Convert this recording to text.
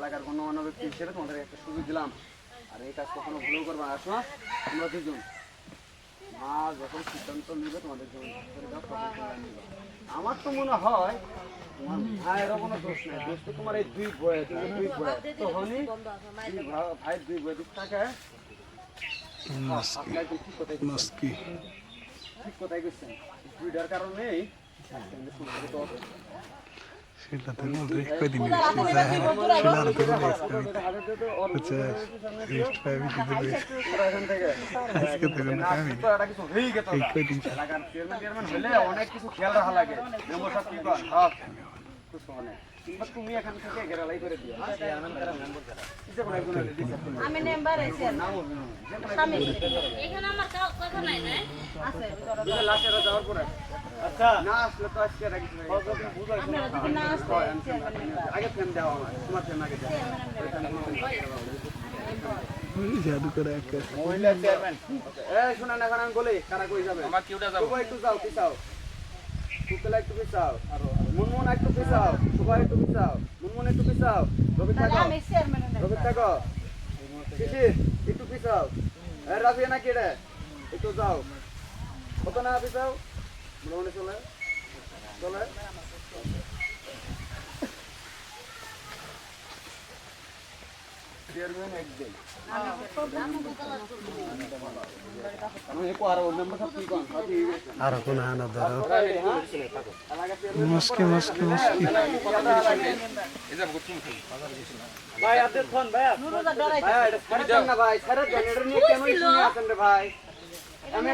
এলাকার গণ্যমান্য ব্যক্তি হিসেবে তোমাদের একটা সুযোগ দিলাম। আর এই কাজ কখনো ভুলেও করবে না। আসো তোমরা দুজন। মা যখন সিদ্ধান্ত নিবে তোমাদের জন্য। আমার তো মনে হয় তোমার ভাইয়েরও কোনো দোষ নেই। দোষ তো তোমার এই দুই বয়ে তোমার দুই বয়ে তখনই দুই বয়ে থাকে আপনি একদম ঠিক কথাই বলছেন। নাস্কি ঠিক কথাই কইছেন দুইটার কারণেই তো শিলাদের মধ্যে শিলার তো আচ্ছা রেস্ট পাই আমি দিতে পারি আজকে তো কোনো কামই এই কয়দিন অনেক কিছু খেয়াল রাখা লাগে। তুমি এখান থেকে গেরালাই করে দিও। হ্যাঁ? আমি মেম্বার আছি স্বামী। এখানে আমার কাউ কথা নাই না আছে একজন যাওয়ার পরে। আচ্ছা। না আসলে তো আজকে রাখি আপনারা যদি না আসতে চেয়ারম্যান মেম্বার আগে ফ্যান দেওয়া আমার তোমার ফ্যান আগে দেওয়া জাদু করে মহিলা চেয়ারম্যান শুনেন এখন আমি বলি কারা কই যাবে? আমার কিউটা যাব। একটু যাও পিছাও টুকলা একটু পিছাও। মুনমুন একটু পিছাও। সবাই একটু পিছাও। মুনমুন একটু পিছাও। রবি থাকো রবি থাকো শিশির একটু পিছাও। এই রাফিয়া নাকি রে? একটু যাও। কত না পিছাও? মোটামুটি চলে। চলে। চেয়ারম্যান আমি আর মেম্বার সব কি কোন সাথী আর কোন আনা ধরো। এলাকা মুস্কি মুস্কি মুস্কি। ভাই আপডেট ফোন ভাই নুরুদা ডরাই ভাই এটা ছেড়ে না ভাই। ছেড়ে দেন নিয়ে কেন শুনে আছেন রে ভাই। আমি এটা